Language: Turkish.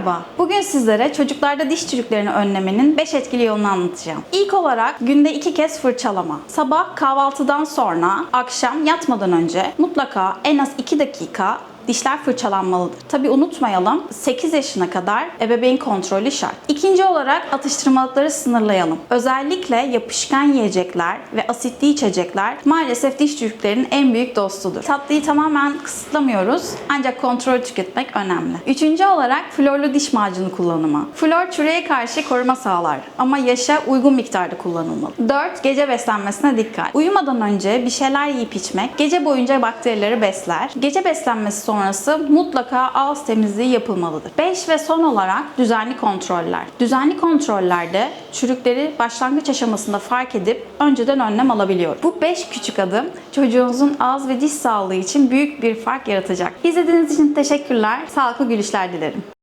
Merhaba. Bugün sizlere çocuklarda diş çürüklerini önlemenin 5 etkili yolunu anlatacağım. İlk olarak günde 2 kez fırçalama. Sabah kahvaltıdan sonra, akşam yatmadan önce mutlaka en az 2 dakika dişler fırçalanmalıdır. Tabi unutmayalım 8 yaşına kadar ebeveyn kontrolü şart. İkinci olarak atıştırmalıkları sınırlayalım. Özellikle yapışkan yiyecekler ve asitli içecekler maalesef diş çürüklerinin en büyük dostudur. Tatlıyı tamamen kısıtlamıyoruz ancak kontrol tüketmek önemli. Üçüncü olarak florlu diş macunu kullanımı. Flor çürüğe karşı koruma sağlar ama yaşa uygun miktarda kullanılmalı. 4. Gece beslenmesine dikkat. Uyumadan önce bir şeyler yiyip içmek gece boyunca bakterileri besler. Gece beslenmesi sonrası mutlaka ağız temizliği yapılmalıdır. 5 ve son olarak düzenli kontroller. Düzenli kontrollerde çürükleri başlangıç aşamasında fark edip önceden önlem alabiliyor. Bu 5 küçük adım çocuğunuzun ağız ve diş sağlığı için büyük bir fark yaratacak. İzlediğiniz için teşekkürler. Sağlıklı gülüşler dilerim.